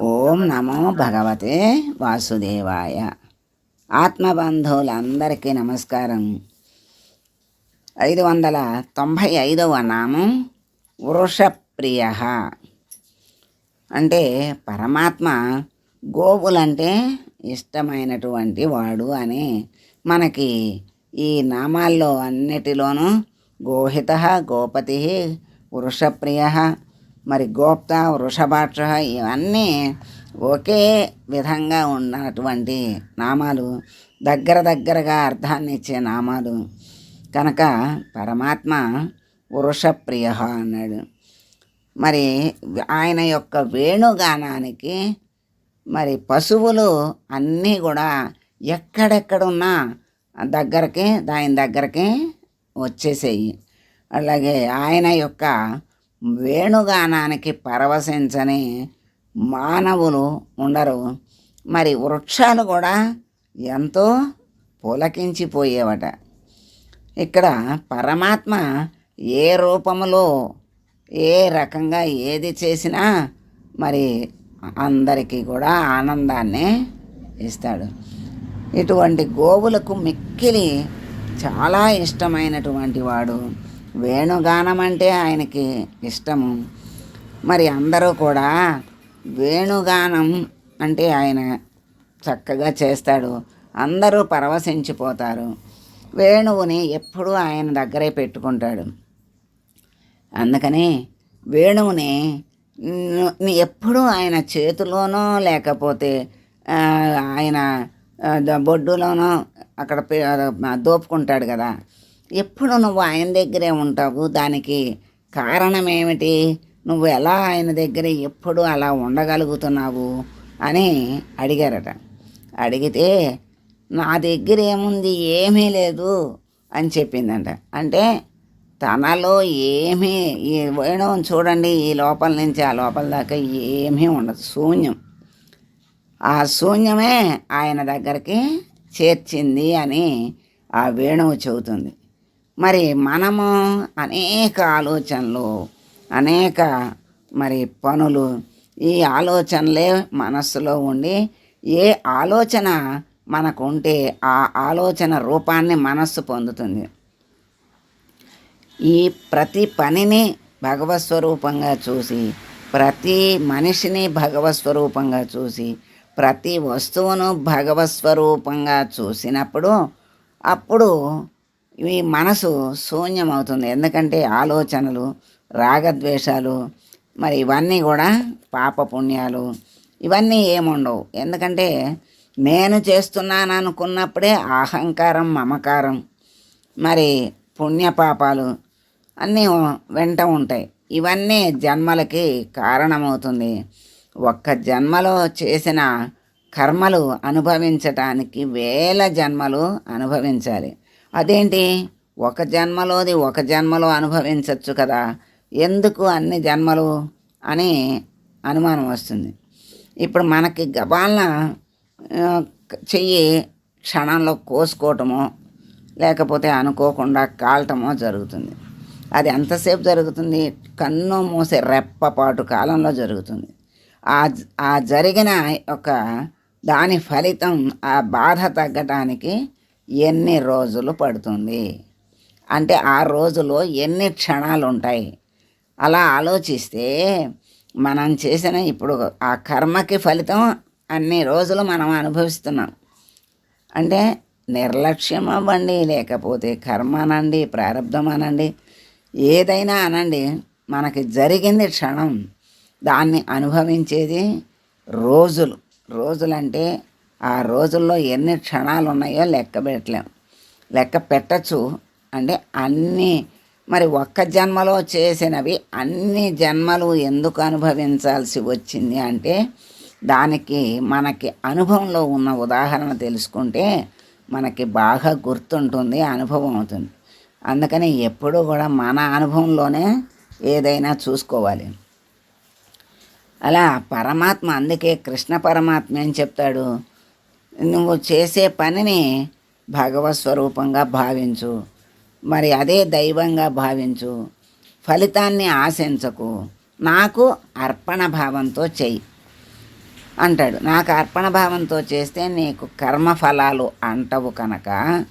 ఓం నమో భగవతే వాసుదేవాయ. ఆత్మబంధువులందరికీ నమస్కారం. ఐదు వందల తొంభై ఐదవ నామం వృషప్రియ. అంటే పరమాత్మ గోవులంటే ఇష్టమైనటువంటి వాడు అని మనకి ఈ నామాల్లో అన్నిటిలోనూ గోహిత గోపతి వృషప్రియ మరి గోప్త వృషభాక్ష ఇవన్నీ ఒకే విధంగా ఉన్నటువంటి నామాలు దగ్గర దగ్గరగా అర్థాన్ని ఇచ్చే నామాలు. కనుక పరమాత్మ వృషప్రియ అన్నాడు. మరి ఆయన యొక్క వేణుగానానికి మరి పశువులు అన్నీ కూడా ఎక్కడెక్కడున్నా దగ్గరకి దాని దగ్గరకి వచ్చేసేయి. అలాగే ఆయన యొక్క వేణుగానానికి పరవశించని మానవులు ఉండరు. మరి వృక్షాలు కూడా ఎంతో పులకించిపోయేవట. ఇక్కడ పరమాత్మ ఏ రూపములో ఏ రకంగా ఏది చేసినా మరి అందరికీ కూడా ఆనందాన్ని ఇస్తాడు. ఇటువంటి గోవులకు మిక్కిలి చాలా ఇష్టమైనటువంటి వాడు. వేణుగానం అంటే ఆయనకి ఇష్టము. మరి అందరూ కూడా వేణుగానం అంటే ఆయన చక్కగా చేస్తాడు. అందరూ పరవశించిపోతారు. వేణువుని ఎప్పుడూ ఆయన దగ్గరే పెట్టుకుంటాడు. అందుకని వేణువుని ఎప్పుడూ ఆయన చేతిలోనో లేకపోతే ఆయన బొడ్డులోనో అక్కడ దోపుకుంటాడు కదా. ఎప్పుడు నువ్వు ఆయన దగ్గరే ఉంటావు? దానికి కారణం ఏమిటి? నువ్వు ఎలా ఆయన దగ్గర ఎప్పుడు అలా ఉండగలుగుతున్నావు? అని అడిగారట. అడిగితే నా దగ్గర ఏముంది? ఏమీ లేదు అని చెప్పిందంట. అంటే తనలో ఏమీ ఈ వేణువుని చూడండి ఈ లోపల నుంచి ఆ లోపల దాకా ఏమీ ఉండదు. శూన్యం. ఆ శూన్యమే ఆయన దగ్గరికి చేర్చింది అని ఆ వేణువు చెబుతుంది. మరి మనము అనేక ఆలోచనలు అనేక మరి పనులు ఈ ఆలోచనలే మనస్సులో ఉండి ఏ ఆలోచన మనకు ఉంటే ఆ ఆలోచన రూపాన్ని మనస్సు పొందుతుంది. ఈ ప్రతి పనిని భగవత్ స్వరూపంగా చూసి ప్రతి మనిషిని భగవత్ స్వరూపంగా చూసి ప్రతి వస్తువును భగవత్ స్వరూపంగా చూసినప్పుడు అప్పుడు ఇవి మనసు శూన్యమవుతుంది. ఎందుకంటే ఆలోచనలు రాగద్వేషాలు మరి ఇవన్నీ కూడా పాపపుణ్యాలు. ఇవన్నీ ఏముండవు. ఎందుకంటే నేను చేస్తున్నాను అనుకున్నప్పుడే అహంకారం మమకారం మరి పుణ్యపాపాలు అన్నీ వెంట ఉంటాయి. ఇవన్నీ జన్మలకి కారణమవుతుంది. ఒక్క జన్మలో చేసిన కర్మలు అనుభవించటానికి వేల జన్మలు అనుభవించాలి. అదేంటి? ఒక జన్మలోది ఒక జన్మలో అనుభవించవచ్చు కదా. ఎందుకు అన్ని జన్మలు? అని అనుమానం వస్తుంది. ఇప్పుడు మనకి గబాలన చెయ్యి క్షణంలో కోసుకోవటమో లేకపోతే అనుకోకుండా కాలటమో జరుగుతుంది. అది ఎంతసేపు జరుగుతుంది? కన్ను మూసే రెప్పపాటు కాలంలో జరుగుతుంది. ఆ ఆ జరిగిన ఒక దాని ఫలితం ఆ బాధ తగ్గటానికి ఎన్ని రోజులు పడుతుంది? అంటే ఆ రోజులో ఎన్ని క్షణాలు ఉంటాయి అలా ఆలోచిస్తే మనం చేసిన ఇప్పుడు ఆ కర్మకి ఫలితం అన్ని రోజులు మనం అనుభవిస్తున్నాం. అంటే నిర్లక్ష్యం అవ్వండి లేకపోతే కర్మ అనండి ప్రారంధం అనండి ఏదైనా అనండి మనకి జరిగింది క్షణం. దాన్ని అనుభవించేది రోజులు. రోజులంటే ఆ రోజుల్లో ఎన్ని క్షణాలు ఉన్నాయో లెక్క పెట్టలేం. లెక్క పెట్టచ్చు. అంటే అన్నీ మరి ఒక్క జన్మలో చేసినవి అన్ని జన్మలు ఎందుకు అనుభవించాల్సి వచ్చింది అంటే దానికి మనకి అనుభవంలో ఉన్న ఉదాహరణ తెలుసుకుంటే మనకి బాగా గుర్తుంటుంది అనుభవం అవుతుంది. అందుకని ఎప్పుడూ కూడా మన అనుభవంలోనే ఏదైనా చూసుకోవాలి. అలా పరమాత్మ అందుకే కృష్ణ పరమాత్మ ఏం చెప్తాడు. నువ్వు చేసే పనిని భగవత్ స్వరూపంగా భావించు. మరి అదే దైవంగా భావించు. ఫలితాన్ని ఆశించకు. నాకు అర్పణ భావంతో చెయ్యి. అంటాడు. నాకు అర్పణ భావంతో చేస్తే నీకు కర్మఫలాలు అంటవు కనుక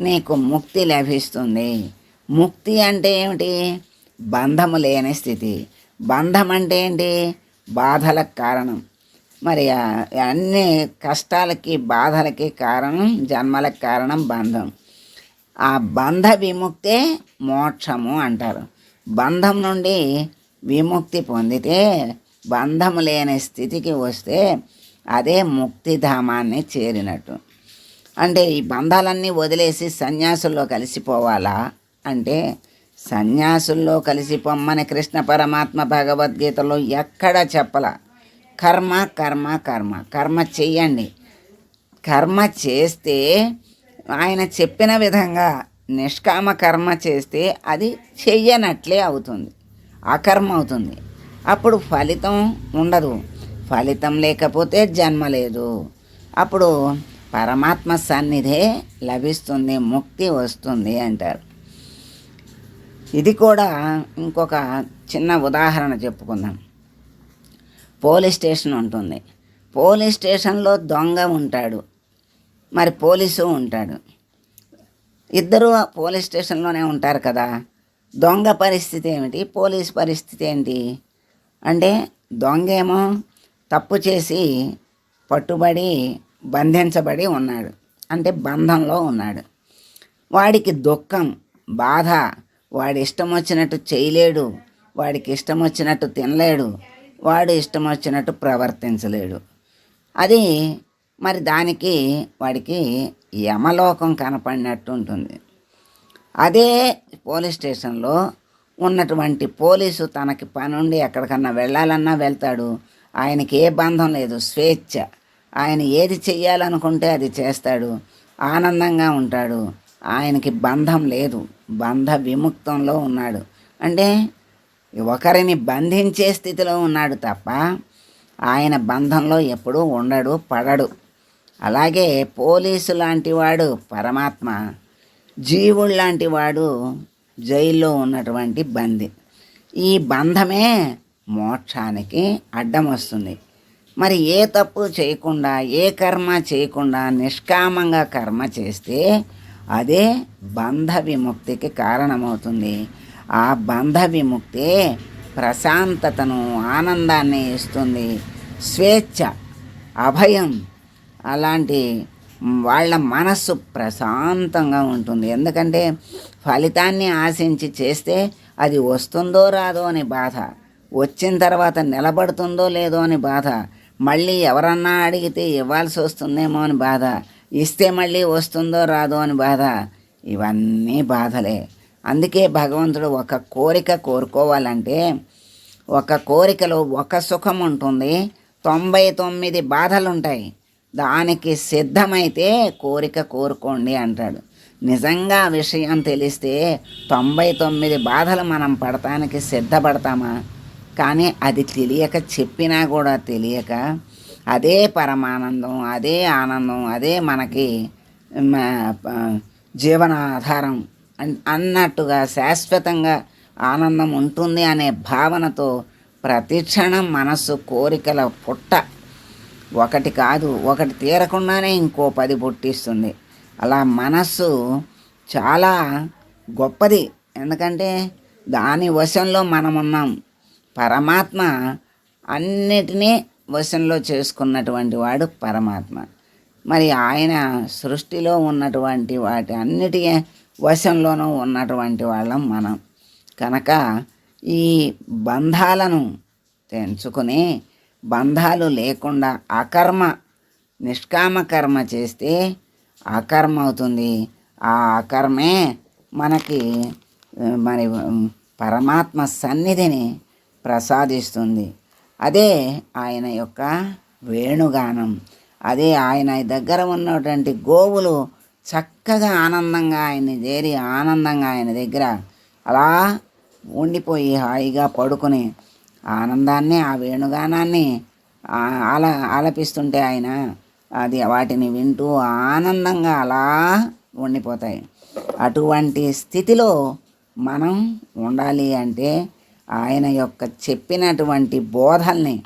నీకు ముక్తి లభిస్తుంది. ముక్తి అంటే ఏమిటి? బంధము లేని స్థితి. బంధం అంటే ఏంటి? బాధలకు కారణం. మరి అన్ని కష్టాలకి బాధలకి కారణం జన్మలకు కారణం బంధం. ఆ బంధ విముక్తే మోక్షము అంటారు. బంధం నుండి విముక్తి పొందితే బంధము లేని స్థితికి వస్తే అదే ముక్తిధామాన్ని చేరినట్టు. అంటే ఈ బంధాలన్నీ వదిలేసి సన్యాసుల్లో కలిసిపోవాలా? అంటే సన్యాసుల్లో కలిసిపోమ్మని కృష్ణ పరమాత్మ భగవద్గీతలో ఎక్కడా చెప్పల? కర్మ కర్మ కర్మ. కర్మ చెయ్యండి. కర్మ చేస్తే ఆయన చెప్పిన విధంగా నిష్కామ కర్మ చేస్తే అది చెయ్యనట్లే అవుతుంది. అకర్మ అవుతుంది. అప్పుడు ఫలితం ఉండదు. ఫలితం లేకపోతే జన్మ లేదు. అప్పుడు పరమాత్మ సన్నిధే లభిస్తుంది ముక్తి వస్తుంది అంటారు. ఇది కూడా ఇంకొక చిన్న ఉదాహరణ చెప్పుకుందాం. పోలీస్ స్టేషన్ ఉంటుంది. పోలీస్ స్టేషన్లో దొంగ ఉంటాడు. మరి పోలీసు ఉంటాడు. ఇద్దరు పోలీస్ స్టేషన్లోనే ఉంటారు కదా. దొంగ పరిస్థితి ఏమిటి? పోలీస్ పరిస్థితి ఏంటి? అంటే దొంగ ఏమో తప్పు చేసి పట్టుబడి బంధించబడి ఉన్నాడు. అంటే బంధంలో ఉన్నాడు. వాడికి దుఃఖం బాధ వాడి ఇష్టం వచ్చినట్టు చేయలేడు వాడికి ఇష్టం వచ్చినట్టు తినలేడు వాడు ఇష్టం వచ్చినట్టు ప్రవర్తించలేడు. అది మరి దానికి వాడికి యమలోకం కనపడినట్టు ఉంటుంది. అదే పోలీస్ స్టేషన్లో ఉన్నటువంటి పోలీసు తనకి పనుండి ఎక్కడికన్నా వెళ్ళాలన్నా వెళ్తాడు. ఆయనకి ఏ బంధం లేదు స్వేచ్ఛ. ఆయన ఏది చెయ్యాలనుకుంటే అది చేస్తాడు. ఆనందంగా ఉంటాడు. ఆయనకి బంధం లేదు. బంధ విముక్తంలో ఉన్నాడు. అంటే ఒకరిని బంధించే స్థితిలో ఉన్నాడు తప్ప ఆయన బంధంలో ఎప్పుడూ ఉండడు పడడు. అలాగే పోలీసు లాంటి వాడు పరమాత్మ జీవుడు లాంటి వాడు జైల్లో ఉన్నటువంటి బంది. ఈ బంధమే మోక్షానికి అడ్డం వస్తుంది మరి ఏ తప్పు చేయకుండా ఏ కర్మ చేయకుండా నిష్కామంగా కర్మ చేస్తే అదే బంధ విముక్తికి కారణమవుతుంది. ఆ బంధ విముక్తే ప్రశాంతతను ఆనందాన్ని ఇస్తుంది. స్వేచ్ఛ అభయం అలాంటి వాళ్ళ మనస్సు ప్రశాంతంగా ఉంటుంది. ఎందుకంటే ఫలితాన్ని ఆశించి చేస్తే అది వస్తుందో రాదో అని బాధ వచ్చిన తర్వాత నిలబడుతుందో లేదో అని బాధ మళ్ళీ ఎవరన్నా అడిగితే ఇవ్వాల్సి వస్తుందేమో అని బాధ ఇస్తే మళ్ళీ వస్తుందో రాదో అని బాధ ఇవన్నీ బాధలే. అందుకే భగవంతుడు ఒక కోరిక కోరుకోవాలంటే ఒక కోరికలో ఒక సుఖం ఉంటుంది. తొంభై తొమ్మిది బాధలు ఉంటాయి దానికి సిద్ధమైతే కోరిక కోరుకోండి అంటాడు. నిజంగా ఆ విషయం తెలిస్తే తొంభై తొమ్మిది బాధలు మనం పడటానికి సిద్ధపడతామా? కానీ అది తెలియక చెప్పినా కూడా తెలియక అదే పరమానందం అదే ఆనందం అదే మనకి జీవనాధారం అన్నట్టుగా శాశ్వతంగా ఆనందం ఉంటుంది అనే భావనతో ప్రతిక్షణం మనస్సు కోరికల పుట్ట. ఒకటి కాదు ఒకటి తీరకుండానే ఇంకో పది పుట్టిస్తుంది. అలా మనస్సు చాలా గొప్పది. ఎందుకంటే దాని వశంలో మనం ఉన్నాం పరమాత్మ అన్నిటినీ వశంలో చేసుకున్నటువంటి వాడు పరమాత్మ. మరి ఆయన సృష్టిలో ఉన్నటువంటి వాటి అన్నిటి వశంలోనూ ఉన్నటువంటి వాళ్ళం మనం. కనుక ఈ బంధాలను తెంచుకుని బంధాలు లేకుండా అకర్మ నిష్కామ కర్మ చేస్తే అకర్మ అవుతుంది. ఆ అకర్మే మనకి మరి పరమాత్మ సన్నిధిని ప్రసాదిస్తుంది. అదే ఆయన యొక్క వేణుగానం. అదే ఆయన దగ్గర ఉన్నటువంటి గోవులు చక్కగా ఆనందంగా ఆయన్ని చేరి ఆనందంగా ఆయన దగ్గర అలా ఉండిపోయి హాయిగా పడుకుని ఆనందాన్ని ఆ వేణుగానాన్ని ఆల ఆలపిస్తుంటే ఆయన అది వాటిని వింటూ ఆనందంగా అలా ఉండిపోతాయి. అటువంటి స్థితిలో మనం ఉండాలి అంటే ఆయన యొక్క చెప్పినటువంటి బోధల్ని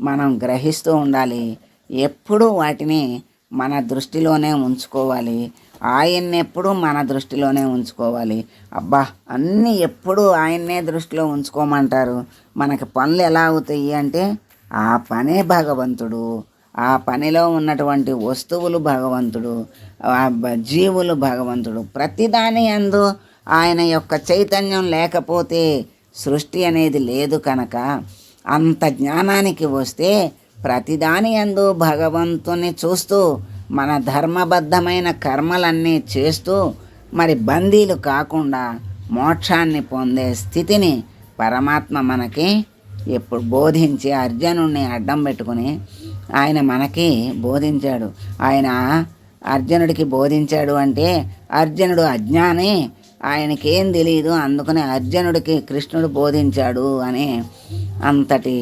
మనం గ్రహిస్తూ ఉండాలి. ఎప్పుడూ వాటిని మన దృష్టిలోనే ఉంచుకోవాలి. ఆయన్ని ఎప్పుడూ మన దృష్టిలోనే ఉంచుకోవాలి. అబ్బా అన్నీ ఎప్పుడూ ఆయన్నే దృష్టిలో ఉంచుకోమంటారు? మనకి పనులు ఎలా అవుతాయి అంటే ఆ పనే భగవంతుడు. ఆ పనిలో ఉన్నటువంటి వస్తువులు భగవంతుడు. ఆ జీవులు భగవంతుడు. ప్రతిదాని ఎందు ఆయన యొక్క చైతన్యం లేకపోతే సృష్టి అనేది లేదు కనుక అంత జ్ఞానానికి వస్తే ప్రతిదాని ఎందు భగవంతుని చూస్తూ మన ధర్మబద్ధమైన కర్మలన్నీ చేస్తూ మరి బందీలు కాకుండా మోక్షాన్ని పొందే స్థితిని పరమాత్మ మనకి ఎప్పుడు బోధించి అర్జునుడిని అడ్డం పెట్టుకుని ఆయన మనకి బోధించాడు. ఆయన అర్జునుడికి బోధించాడు అంటే అర్జునుడు అజ్ఞాని ఆయనకేం తెలియదు అందుకని అర్జునుడికి కృష్ణుడు బోధించాడు అని అంతటి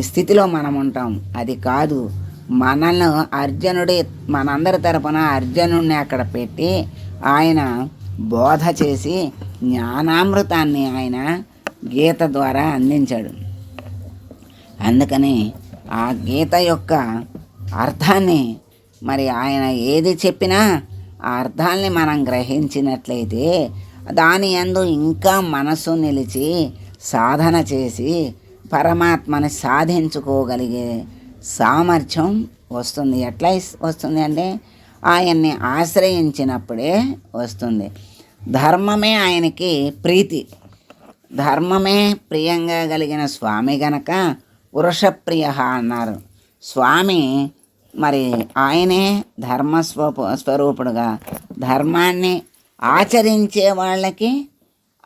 స్థితిలో మనం ఉంటాం. అది కాదు. మనల్ని అర్జునుడి మనందరి తరపున అర్జునుడిని అక్కడ పెట్టి ఆయన బోధ చేసి జ్ఞానామృతాన్ని ఆయన గీత ద్వారా అందించాడు. అందుకని ఆ గీత యొక్క అర్థాన్ని మరి ఆయన ఏది చెప్పినా ఆ అర్థాన్ని మనం గ్రహించినట్లయితే దాని యందు ఇంకా మనసు నిలిచి సాధన చేసి పరమాత్మని సాధించుకోగలిగే సామర్థ్యం వస్తుంది. ఎట్లా వస్తుంది అంటే ఆయన్ని ఆశ్రయించినప్పుడే వస్తుంది. ధర్మమే ఆయనకి ప్రీతి. ధర్మమే ప్రియంగా కలిగిన స్వామి గనక వృషప్రియ అన్నారు. స్వామి మరి ఆయనే ధర్మస్వరూప స్వరూపుడుగా ధర్మాన్ని ఆచరించే వాళ్ళకి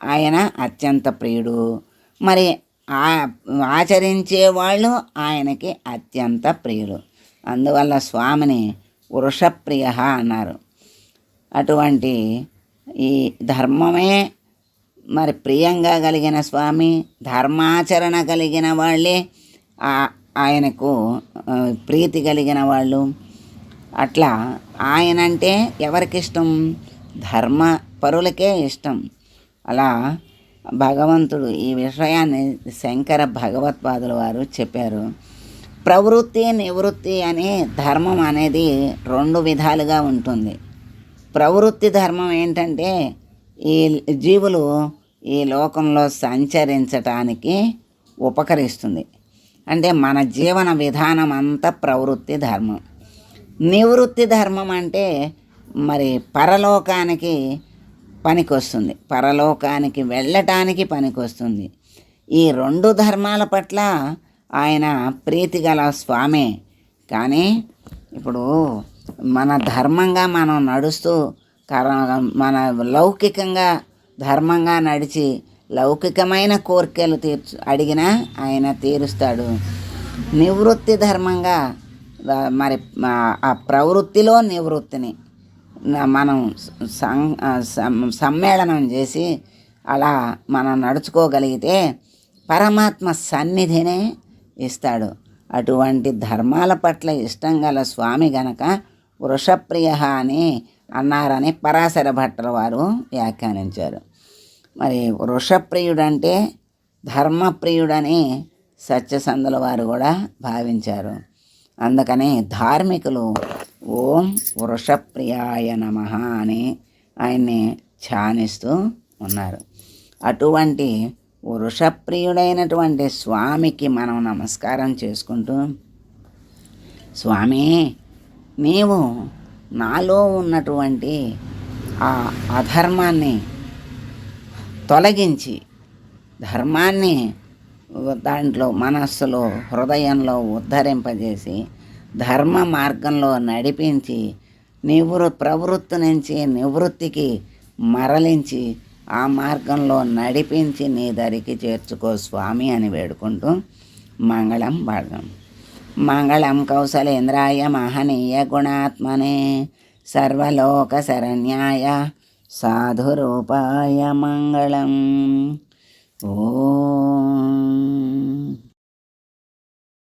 ఆయన అత్యంత ప్రియుడు. మరి ఆచరించే వాళ్ళు ఆయనకి అత్యంత ప్రియులు. అందువల్ల స్వామిని వృషప్రియ అన్నారు. అటువంటి ఈ ధర్మమే మరి ప్రియంగా కలిగిన స్వామి ధర్మాచరణ కలిగిన వాళ్ళే ఆయనకు ప్రీతి కలిగిన వాళ్ళు. అట్లా ఆయనంటే అంటే ఎవరికిష్టం? ధర్మ పరులకే ఇష్టం. అలా భగవంతుడు ఈ విషయాన్ని శంకర భగవత్పాదుల వారు చెప్పారు. ప్రవృత్తి నివృత్తి అని ధర్మం అనేది రెండు విధాలుగా ఉంటుంది. ప్రవృత్తి ధర్మం ఏంటంటే ఈ జీవులు ఈ లోకంలో సంచరించటానికి ఉపకరిస్తుంది. అంటే మన జీవన విధానం అంతా ప్రవృత్తి ధర్మం. నివృత్తి ధర్మం అంటే మరి పరలోకానికి పనికొస్తుంది. పరలోకానికి వెళ్ళటానికి పనికొస్తుంది. ఈ రెండు ధర్మాల పట్ల ఆయన ప్రీతి గల స్వామే. కానీ ఇప్పుడు మన ధర్మంగా మనం నడుస్తూ కర- మన లౌకికంగా ధర్మంగా నడిచి లౌకికమైన కోరికలు తీర్చు అడిగినా ఆయన తీరుస్తాడు. నివృత్తి ధర్మంగా మరి ఆ- ప్రవృత్తిలో నివృత్తిని. మనం సం సమ్మేళనం చేసి అలా మనం నడుచుకోగలిగితే పరమాత్మ సన్నిధినే ఇస్తాడు. అటువంటి ధర్మాల పట్ల ఇష్టం గల స్వామి గనక వృషప్రియ అని అన్నారని పరాశర భట్టల వారు వ్యాఖ్యానించారు. మరి వృషప్రియుడంటే ధర్మప్రియుడని సత్యసందుల వారు కూడా భావించారు. అందుకనే ధార్మికులు ఓం వృషప్రియాయ నమ అని ఆయన్ని ఛానిస్తూ ఉన్నారు. అటువంటి వృషప్రియుడైనటువంటి స్వామికి మనం నమస్కారం చేసుకుంటూ స్వామి నీవు నాలో ఉన్నటువంటి ఆ అధర్మాన్ని తొలగించి ధర్మాన్ని దాంట్లో మనస్సులో హృదయంలో ఉద్ధరింపజేసి ధర్మ మార్గంలో నడిపించి నివృ ప్రవృత్తి నుంచి నివృత్తికి మరలించి ఆ మార్గంలో నడిపించి నీ దరికి చేర్చుకో స్వామి అని వేడుకుంటూ మంగళం భాగం మంగళం కౌశలేంద్రాయ మహనీయ గుణాత్మనే సర్వలోక శరణ్యాయ సాధురూపాయ మంగళం. ఓం